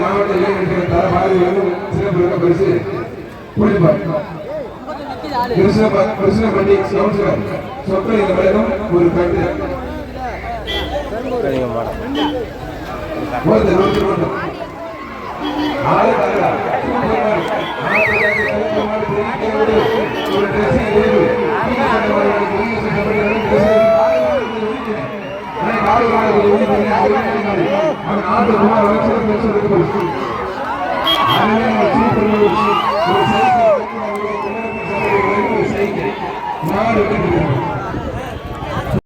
மாவட்ட இளைஞர்கள் தர பாரதி சிறப்பு பரிசு குறிப்பாக கிருஷ்ண கிருஷ்ணபட்டி கவுன்சிலர் சொத்து நிலவரம் ஒரு கட்டு. நாடு கட்டுகிறது.